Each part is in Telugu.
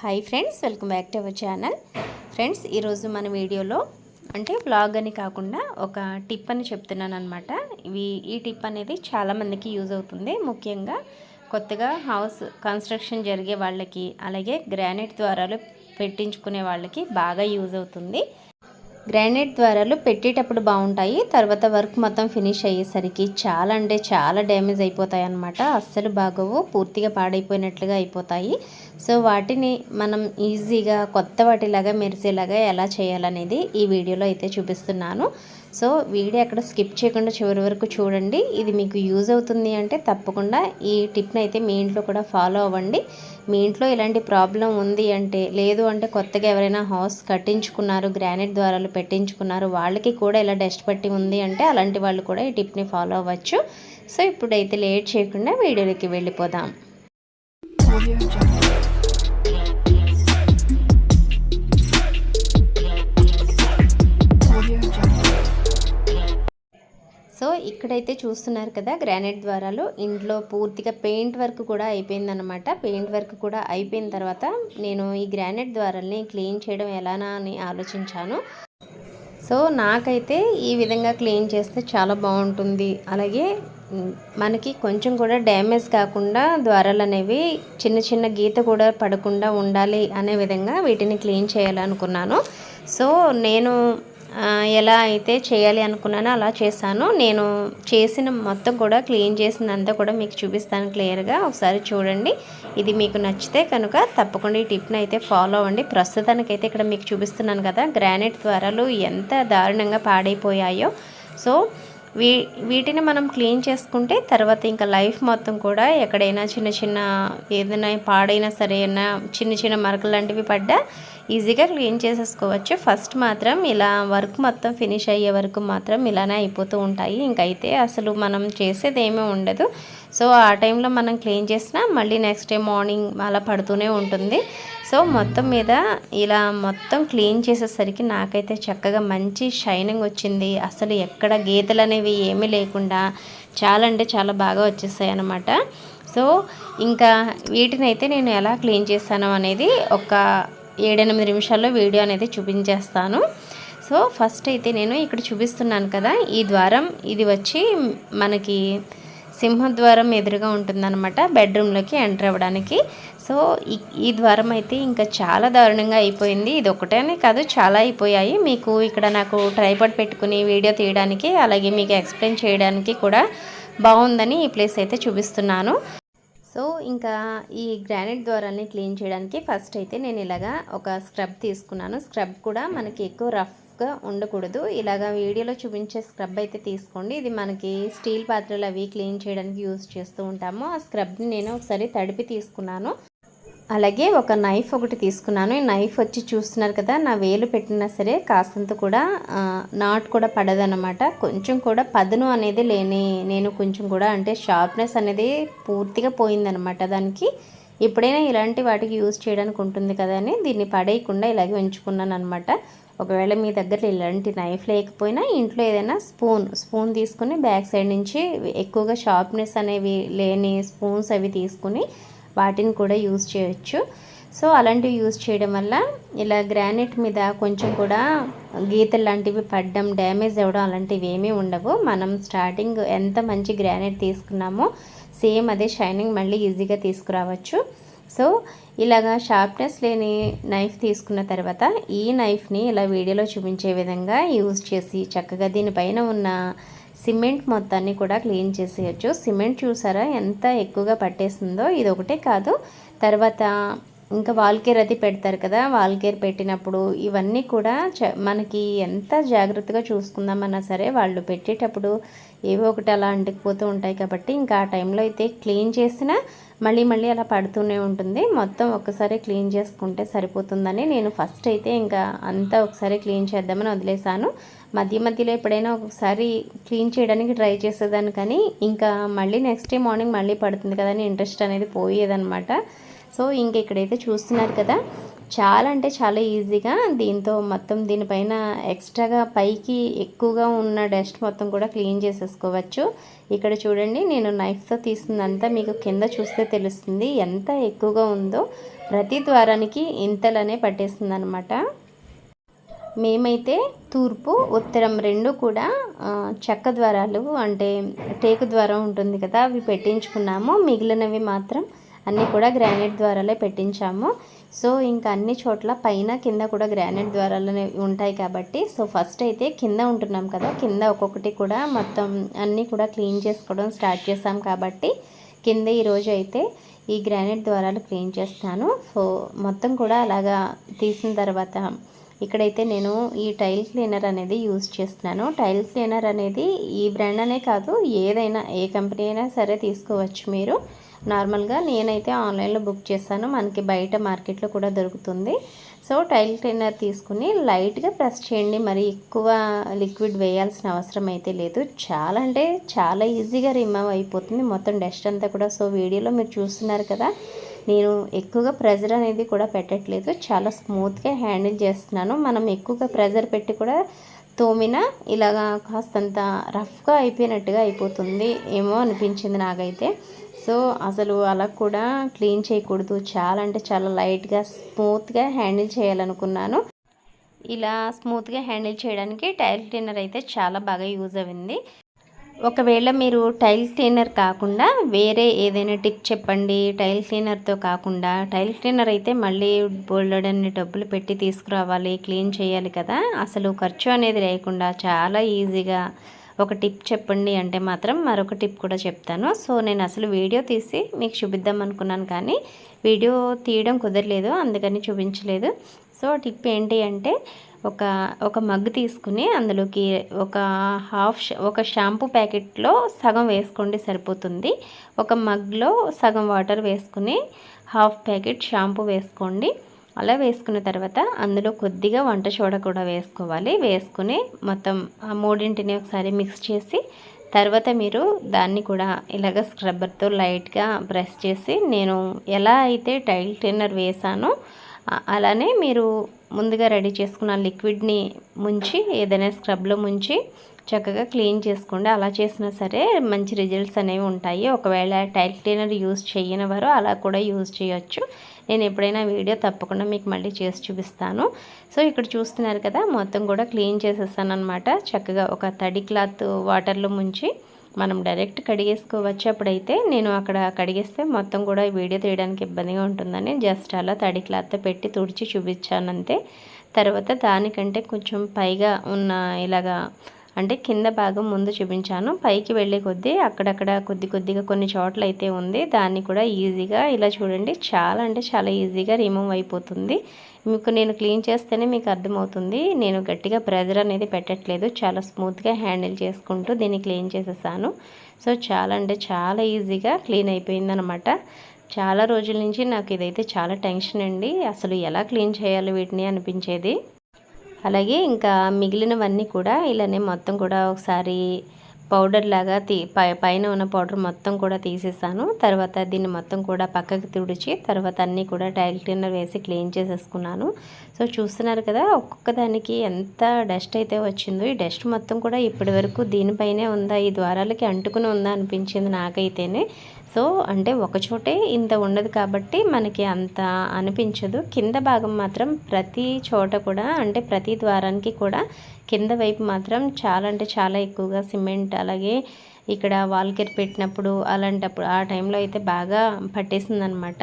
Hi friends welcome back to our channel friends ఈరోజు మన వీడియోలో అంటే వ్లాగ్ అని కాకుండా ఒక టిప్ అని చెప్తున్నాను అనమాట ఇవి ఈ టిప్ అనేది చాలామందికి యూజ్ అవుతుంది. ముఖ్యంగా కొత్తగా హౌస్ కన్స్ట్రక్షన్ జరిగే వాళ్ళకి అలాగే గ్రానైట్ ద్వారాలు పెట్టించుకునే వాళ్ళకి బాగా యూజ్ అవుతుంది. గ్రానైట్ ద్వారాలు పెట్టేటప్పుడు బాగుంటాయి. తర్వాత వర్క్ మొత్తం ఫినిష్ అయ్యేసరికి చాలా అంటే చాలా డ్యామేజ్ అయిపోతాయి అన్నమాట. అస్సలు బాగోవు. పూర్తిగా పాడైపోయినట్లుగా అయిపోతాయి. సో వాటిని మనం ఈజీగా కొత్త వాటిలాగా మెరిసేలాగా ఎలా చేయాలనేది ఈ వీడియోలో అయితే చూపిస్తున్నాను. సో వీడియో అక్కడ స్కిప్ చేయకుండా చివరి వరకు చూడండి. ఇది మీకు యూజ్ అవుతుంది అంటే తప్పకుండా ఈ టిప్ని అయితే మీ ఇంట్లో కూడా ఫాలో అవ్వండి. మీ ఇంట్లో ఇలాంటి ప్రాబ్లం ఉంది అంటే లేదు అంటే కొత్తగా ఎవరైనా హౌస్ కట్టించుకున్నారు గ్రానైట్ ద్వారాలు పెట్టించుకున్నారు వాళ్ళకి కూడా ఇలా డస్ట్ పట్టి ఉంది అంటే అలాంటి వాళ్ళు కూడా ఈ టిప్ని ఫాలో అవ్వచ్చు. సో ఇప్పుడైతే లేట్ చేయకుండా వీడియోలోకి వెళ్ళిపోదాం. ఇక్కడైతే చూస్తున్నారు కదా గ్రానైట్ ద్వారాలు. ఇంట్లో పూర్తిగా పెయింట్ వర్క్ కూడా అయిపోయిందనమాట పెయింట్ వర్క్ కూడా అయిపోయిన తర్వాత నేను ఈ గ్రానైట్ ద్వారాల్ని క్లీన్ చేయడం ఎలానా అని ఆలోచించాను. సో నాకైతే ఈ విధంగా క్లీన్ చేస్తే చాలా బాగుంటుంది. అలాగే మనకి కొంచెం కూడా డ్యామేజ్ కాకుండా ద్వారాలు అనేవి చిన్న చిన్న గీత కూడా పడకుండా ఉండాలి అనే విధంగా వీటిని క్లీన్ చేయాలనుకున్నాను. సో నేను ఎలా అయితే చేయాలి అనుకున్నానో అలా చేశాను. నేను చేసిన మొత్తం కూడా క్లీన్ చేసిందంతా కూడా మీకు చూపిస్తాను క్లియర్గా. ఒకసారి చూడండి. ఇది మీకు నచ్చితే కనుక తప్పకుండా ఈ టిప్ని అయితే ఫాలో అవ్వండి. ప్రస్తుతానికైతే ఇక్కడ మీకు చూపిస్తున్నాను కదా గ్రానైట్ ద్వారాలు ఎంత దారుణంగా పాడైపోయాయో. సో వీ వీటిని మనం క్లీన్ చేసుకుంటే తర్వాత ఇంకా లైఫ్ మొత్తం కూడా ఎక్కడైనా చిన్న చిన్న ఏదైనా పాడైనా సరే చిన్న చిన్న మరకలు లాంటివి పడ్డా ఈజీగా క్లీన్ చేసేసుకోవచ్చు. ఫస్ట్ మాత్రం ఇలా వర్క్ మొత్తం ఫినిష్ అయ్యే వరకు మాత్రం ఇలానే అయిపోతూ ఉంటాయి. ఇంకైతే అసలు మనం చేసేది ఏమీ ఉండదు. సో ఆ టైంలో మనం క్లీన్ చేసినా మళ్ళీ నెక్స్ట్ డే మార్నింగ్ అలా పడుతూనే ఉంటుంది. సో మొత్తం మీద ఇలా మొత్తం క్లీన్ చేసేసరికి నాకైతే చక్కగా మంచి షైనింగ్ వచ్చింది. అసలు ఎక్కడ గీతలు అనేవి ఏమీ లేకుండా చాలా అంటే చాలా బాగా వచ్చేసాయి అన్నమాట. సో ఇంకా వీటిని అయితే నేను ఎలా క్లీన్ చేస్తాను అనేది ఒక ఏడెనిమిది నిమిషాల్లో వీడియో అనేది చూపించేస్తాను. సో ఫస్ట్ అయితే నేను ఇక్కడ చూపిస్తున్నాను కదా ఈ ద్వారం ఇది వచ్చి మనకి సింహద్వారం ఎదురుగా ఉంటుందన్నమాట బెడ్రూమ్లోకి ఎంటర్ అవ్వడానికి. సో ఈ- ఈ ద్వారం అయితే ఇంకా చాలా దారుణంగా అయిపోయింది. ఇది ఒకటేనే కాదు చాలా అయిపోయాయి. మీకు ఇక్కడ నాకు ట్రైపాడ్ పెట్టుకుని వీడియో తీయడానికి అలాగే మీకు ఎక్స్ప్లెయిన్ చేయడానికి కూడా బాగుందని ఈ ప్లేస్ అయితే చూపిస్తున్నాను. సో ఇంకా ఈ గ్రానైట్ ద్వారాన్ని క్లీన్ చేయడానికి ఫస్ట్ అయితే నేను ఇలాగా ఒక స్క్రబ్ తీసుకున్నాను. స్క్రబ్ కూడా మనకి ఎక్కువ రఫ్గా ఉండకూడదు. ఇలాగా వీడియోలో చూపించే స్క్రబ్ అయితే తీసుకోండి. ఇది మనకి స్టీల్ పాత్రలు అవి క్లీన్ చేయడానికి యూజ్ చేస్తూ ఉంటాము. ఆ స్క్రబ్ని నేను ఒకసారి తడిపి తీసుకున్నాను. అలాగే ఒక నైఫ్ ఒకటి తీసుకున్నాను. ఈ నైఫ్ వచ్చి చూస్తున్నారు కదా నా వేలు పెట్టినా సరే కాస్తంత కూడా నాట్ కూడా పడదనమాట కొంచెం కూడా పదును అనేది లేని నేను కొంచెం కూడా అంటే షార్ప్నెస్ అనేది పూర్తిగా పోయిందనమాట దానికి. ఎప్పుడైనా ఇలాంటి వాటికి యూజ్ చేయడానికి ఉంటుంది కదా అని దీన్ని పడేయకుండా ఇలాగే ఉంచుకున్నాను అనమాట ఒకవేళ మీ దగ్గర ఇలాంటి నైఫ్ లేకపోయినా ఇంట్లో ఏదైనా స్పూన్ స్పూన్ తీసుకుని బ్యాక్ సైడ్ నుంచి ఎక్కువగా షార్ప్నెస్ అనేవి లేని స్పూన్స్ అవి తీసుకుని వాటిని కూడా యూజ్ చేయొచ్చు. సో అలాంటివి యూజ్ చేయడం వల్ల ఇలా గ్రానైట్ మీద కొంచెం కూడా గీతలు లాంటివి పడడం డ్యామేజ్ అవ్వడం అలాంటివి ఏమీ ఉండవు. మనం స్టార్టింగ్ ఎంత మంచి గ్రానైట్ తీసుకున్నామో సేమ్ అదే షైనింగ్ మళ్ళీ ఈజీగా తీసుకురావచ్చు. సో ఇలాగా షార్ప్నెస్ లేని నైఫ్ తీసుకున్న తర్వాత ఈ నైఫ్ని ఇలా వీడియోలో చూపించే విధంగా యూజ్ చేసి చక్కగా దీనిపైన ఉన్న సిమెంట్ మొత్తాన్ని కూడా క్లీన్ చేసేయచ్చు. సిమెంట్ చూసారా? ఎంత ఎక్కువగా పట్టేసిందో. ఇది ఒకటే కాదు. తర్వాత ఇంకా వాల్కేర్ అది పెడతారు కదా. వాల్కేర్ పెట్టినప్పుడు ఇవన్నీ కూడా చ మనకి ఎంత జాగ్రత్తగా చూసుకుందామన్నా సరే వాళ్ళు పెట్టేటప్పుడు ఏవో ఒకటి అలా అంటుకుపోతూ ఉంటాయి కాబట్టి ఇంకా ఆ టైంలో అయితే క్లీన్ చేసినా మళ్ళీ మళ్ళీ అలా పడుతూనే ఉంటుంది. మొత్తం ఒక్కసారి క్లీన్ చేసుకుంటే సరిపోతుందని నేను ఫస్ట్ అయితే ఇంకా అంతా ఒకసారి క్లీన్ చేద్దామని వదిలేసాను మధ్య మధ్యలో ఎప్పుడైనా ఒకసారి క్లీన్ చేయడానికి ట్రై చేసేదాన్ని కానీ ఇంకా మళ్ళీ నెక్స్ట్ డే మార్నింగ్ మళ్ళీ పడుతుంది కదా అని ఇంట్రెస్ట్ అనేది పోయేదనమాట సో ఇంక ఇక్కడైతే చూస్తున్నారు కదా చాలా అంటే చాలా ఈజీగా దీంతో మొత్తం దీనిపైన ఎక్స్ట్రాగా పైకి ఎక్కువగా ఉన్న డస్ట్ మొత్తం కూడా క్లీన్ చేసేసుకోవచ్చు. ఇక్కడ చూడండి నేను నైఫ్తో తీసిందంతా మీకు కింద చూస్తే తెలుస్తుంది ఎంత ఎక్కువగా ఉందో. ప్రతి ద్వారానికి ఇంతలనే పట్టేస్తుంది అనమాట మేమైతే తూర్పు ఉత్తరం రెండు కూడా చెక్క ద్వారాలు అంటే టేకు ద్వారం ఉంటుంది కదా అవి పెట్టించుకున్నాము. మిగిలినవి మాత్రం అన్నీ కూడా గ్రానైట్ ద్వారాలే పెట్టించాము. సో ఇంకా అన్ని చోట్ల పైన కింద కూడా గ్రానైట్ ద్వారాలనే ఉంటాయి కాబట్టి సో ఫస్ట్ అయితే కింద ఉంటున్నాం కదా కింద ఒక్కొక్కటి కూడా మొత్తం అన్నీ కూడా క్లీన్ చేసుకోవడం స్టార్ట్ చేసాం కాబట్టి కింద ఈరోజు అయితే ఈ గ్రానైట్ ద్వారాలు క్లీన్ చేస్తాను. సో మొత్తం కూడా అలాగా తీసిన తర్వాత ఇక్కడైతే నేను ఈ టైల్ క్లీనర్ అనేది యూజ్ చేస్తున్నాను. టైల్ క్లీనర్ అనేది ఈ బ్రాండ్ అనే కాదు ఏదైనా ఏ కంపెనీ అయినా సరే తీసుకోవచ్చు మీరు. నార్మల్గా నేనైతే ఆన్లైన్లో బుక్ చేశాను మనకి బయట మార్కెట్లో కూడా దొరుకుతుంది. సో టైల్ క్లీనర్ తీసుకుని లైట్గా ప్రెస్ చేయండి. మరి ఎక్కువ లిక్విడ్ వేయాల్సిన అవసరం అయితే లేదు. చాలా అంటే చాలా ఈజీగా రిమూవ్ అయిపోతుంది. మొత్తం డస్ట్ అంతా కూడా. సో వీడియోలో మీరు చూస్తున్నారు కదా నేను ఎక్కువగా ప్రెజర్ అనేది కూడా పెట్టట్లేదు. చాలా స్మూత్గా హ్యాండిల్ చేస్తున్నాను. మనం ఎక్కువగా ప్రెజర్ పెట్టి కూడా తోమిన ఇలాగా కాస్తంత రఫ్గా అయిపోయినట్టుగా అయిపోతుంది. ఏమో అనిపించింది నాకైతే. సో అసలు అలా కూడా క్లీన్ చేయకూడదు. చాలా అంటే చాలా లైట్గా స్మూత్గా హ్యాండిల్ చేయాలనుకున్నాను. ఇలా స్మూత్గా హ్యాండిల్ చేయడానికి టైల్ క్లీనర్ అయితే చాలా బాగా యూజ్ అయింది. ఒకవేళ మీరు టైల్ క్లీనర్ కాకుండా వేరే ఏదైనా టిప్ చెప్పండి టైల్ క్లీనర్తో కాకుండా. టైల్ క్లీనర్ అయితే మళ్ళీ బోల్డన్ని డబ్బులు పెట్టి తీసుకురావాలి క్లీన్ చేయాలి కదా. అసలు ఖర్చు అనేది లేకుండా చాలా ఈజీగా ఒక టిప్ చెప్పండి అంటే మాత్రం మరొక టిప్ కూడా చెప్తాను. సో నేను అసలు వీడియో తీసి మీకు చూపిద్దాం అనుకున్నాను కానీ వీడియో తీయడం కుదరలేదు అందుకని చూపించలేదు. సో టిప్ ఏంటి అంటే ఒక ఒక మగ్ తీసుకుని అందులోకి ఒక హాఫ్ ఒక షాంపూ ప్యాకెట్లో సగం వేసుకోండి సరిపోతుంది. ఒక మగ్లో సగం వాటర్ వేసుకుని హాఫ్ ప్యాకెట్ షాంపూ వేసుకోండి. అలా వేసుకున్న తర్వాత అందులో కొద్దిగా వంట సోడ కూడా వేసుకోవాలి. వేసుకుని మొత్తం ఆ మూడింటిని ఒకసారి మిక్స్ చేసి తర్వాత మీరు దాన్ని కూడా ఇలాగ స్క్రబ్బర్తో లైట్గా బ్రష్ చేసి నేను ఎలా అయితే టైల్ క్లీనర్ వేసానో అలానే మీరు ముందుగా రెడీ చేసుకున్న లిక్విడ్ని ముంచి ఏదైనా స్క్రబ్లో ముంచి చక్కగా క్లీన్ చేసుకోండి. అలా చేసినా సరే మంచి రిజల్ట్స్ అనేవి ఉంటాయి. ఒకవేళ టైల్ క్లీనర్ యూజ్ చేయని వారు అలా కూడా యూజ్ చేయొచ్చు. నేను ఎప్పుడైనా వీడియో తప్పకుండా మీకు మళ్ళీ చేసి చూపిస్తాను. సో ఇక్కడ చూస్తున్నారు కదా మొత్తం కూడా క్లీన్ చేసేసాను అనమాట చక్కగా ఒక తడి క్లాత్ వాటర్లో ముంచి మనం డైరెక్ట్ కడిగేసుకోవచ్చు. అప్పుడైతే నేను అక్కడ కడిగేస్తే మొత్తం కూడా వీడియో తీయడానికి ఇబ్బందిగా ఉంటుందని జస్ట్ అలా తడి క్లాత్తో పెట్టి తుడిచి చూపించాను అంతే తర్వాత దానికంటే కొంచెం పైగా ఉన్న ఇలాగా అంటే కింద భాగం ముందు చూపించాను. పైకి వెళ్ళే కొద్దీ అక్కడక్కడ కొద్ది కొద్దిగా కొన్ని చోట్ల అయితే ఉంది. దాన్ని కూడా ఈజీగా ఇలా చూడండి. చాలా అంటే చాలా ఈజీగా రిమూవ్ అయిపోతుంది. మీకు నేను క్లీన్ చేస్తేనే మీకు అర్థమవుతుంది. నేను గట్టిగా ప్రెజర్ అనేది పెట్టట్లేదు. చాలా స్మూత్గా హ్యాండిల్ చేసుకుంటూ దీన్ని క్లీన్ చేసేసాను. సో చాలా అంటే చాలా ఈజీగా క్లీన్ అయిపోయిందనమాట. చాలా రోజుల నుంచి నాకు ఇదైతే చాలా టెన్షన్ అండి. అసలు ఎలా క్లీన్ చేయాలి వీటిని అనిపించేది. అలాగే ఇంకా మిగిలినవన్నీ కూడా ఇలానే మొత్తం కూడా ఒకసారి పౌడర్ లాగా తీ పై పైన ఉన్న పౌడర్ మొత్తం కూడా తీసేసాను. తర్వాత దీన్ని మొత్తం కూడా పక్కకి తుడిచి తర్వాత అన్నీ కూడా టైల్ క్లీనర్ వేసి క్లీన్ చేసేసుకున్నాను. సో చూస్తున్నారు కదా ఒక్కొక్క దానికి ఎంత డస్ట్ అయితే వచ్చిందో ఈ డస్ట్ మొత్తం కూడా ఇప్పటి వరకు దీనిపైనే ఉందా ఈ ద్వారాలకి అంటుకుని ఉందా అనిపించింది నాకైతేనే. సో అంటే ఒకచోటే ఇంత ఉండదు కాబట్టి మనకి అంత అనిపించదు. కింద భాగం మాత్రం ప్రతి చోట కూడా అంటే ప్రతి ద్వారానికి కూడా కింద వైపు మాత్రం చాలా అంటే చాలా ఎక్కువగా సిమెంట్ అలాగే ఇక్కడ వాల్కేర్ పెట్టినప్పుడు అలాంటప్పుడు ఆ టైంలో అయితే బాగా పట్టేసిందనమాట.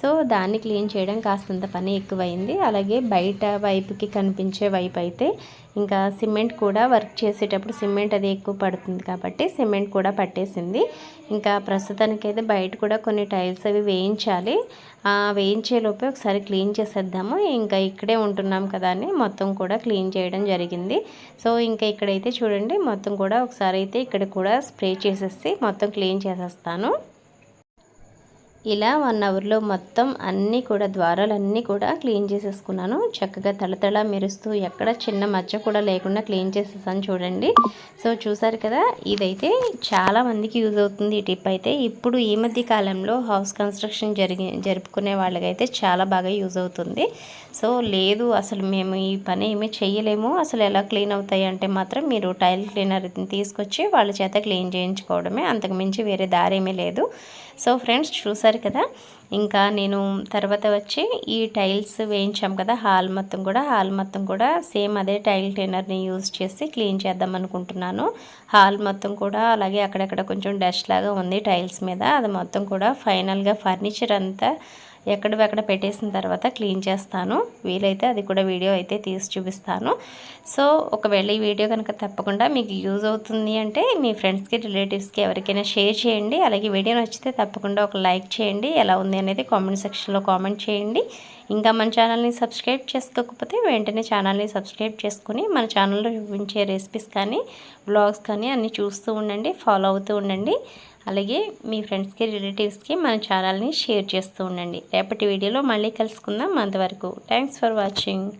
సో దాన్ని క్లీన్ చేయడం కాస్తంత పని ఎక్కువైంది. అలాగే బయట వైపుకి కనిపించే వైపు అయితే ఇంకా సిమెంట్ కూడా వర్క్ చేసేటప్పుడు సిమెంట్ అది ఎక్కువ పడుతుంది కాబట్టి సిమెంట్ కూడా పట్టేసింది. ఇంకా ప్రస్తుతానికైతే బయట కూడా కొన్ని టైల్స్ అవి వేయించాలి. వేయించేలోపే ఒకసారి క్లీన్ చేసేద్దాము. ఇంకా ఇక్కడే ఉంటున్నాం కదా అని మొత్తం కూడా క్లీన్ చేయడం జరిగింది. సో ఇంకా ఇక్కడైతే చూడండి మొత్తం కూడా ఒకసారి అయితే ఇక్కడ కూడా స్ప్రే చేసేసి మొత్తం క్లీన్ చేసేస్తాను. ఇలా వన్ అవర్లో మొత్తం అన్నీ కూడా ద్వారాలన్నీ కూడా క్లీన్ చేసేసుకున్నాను. చక్కగా తళతళ మెరుస్తూ ఎక్కడ చిన్న మచ్చ కూడా లేకుండా క్లీన్ చేసేసాను చూడండి. సో చూసారు కదా ఇదైతే చాలా మందికి యూజ్ అవుతుంది ఈ టిప్ అయితే. ఇప్పుడు ఈ మధ్య కాలంలో హౌస్ కన్స్ట్రక్షన్ జరిగి జరుపుకునే వాళ్ళకైతే చాలా బాగా యూజ్ అవుతుంది. సో లేదు అసలు మేము ఈ పని ఏమీ చేయలేము అసలు ఎలా క్లీన్ అవుతాయి అంటే మాత్రం మీరు టైల్ క్లీనర్ తీసుకొచ్చి వాళ్ళ చేత క్లీన్ చేయించుకోవడమే. అంతకుమించి వేరే దారి ఏమీ లేదు. సో ఫ్రెండ్స్ చూసారు కదా. ఇంకా నేను తర్వాత వచ్చి ఈ టైల్స్ వేయించాం కదా హాల్ మొత్తం కూడా. హాల్ మొత్తం కూడా సేమ్ అదే టైల్ టైనర్ని యూజ్ చేసి క్లీన్ చేద్దాం అనుకుంటున్నాను. హాల్ మొత్తం కూడా అలాగే అక్కడక్కడ కొంచెం డస్ట్ లాగా ఉంది టైల్స్ మీద. అది మొత్తం కూడా ఫైనల్గా ఫర్నిచర్ అంతా ఎక్కడెక్కడ పెట్టేసిన తర్వాత క్లీన్ చేస్తాను. వీలైతే అది కూడా వీడియో అయితే తీసి చూపిస్తాను. సో ఒకవేళ ఈ వీడియో కనుక తప్పకుండా మీకు యూజ్ అవుతుంది అంటే మీ ఫ్రెండ్స్కి రిలేటివ్స్కి ఎవరికైనా షేర్ చేయండి. అలాగే వీడియో నచ్చితే తప్పకుండా ఒక లైక్ చేయండి. ఎలా ఉంది అనేది కామెంట్ సెక్షన్లో కామెంట్ చేయండి. ఇంకా మన ఛానల్ని సబ్స్క్రైబ్ చేసుకోకపోతే వెంటనే ఛానల్ని సబ్స్క్రైబ్ చేసుకుని మన ఛానల్లో చూపించే రెసిపీస్ కానీ బ్లాగ్స్ కానీ అన్నీ చూస్తూ ఉండండి ఫాలో అవుతూ ఉండండి. అలాగే మీ ఫ్రెండ్స్కి రిలేటివ్స్కి మన ఛానల్ని షేర్ చేస్తూ ఉండండి. రేపటి వీడియోలో మళ్ళీ కలుసుకుందాం. అంతవరకు థ్యాంక్స్ ఫర్ వాచింగ్.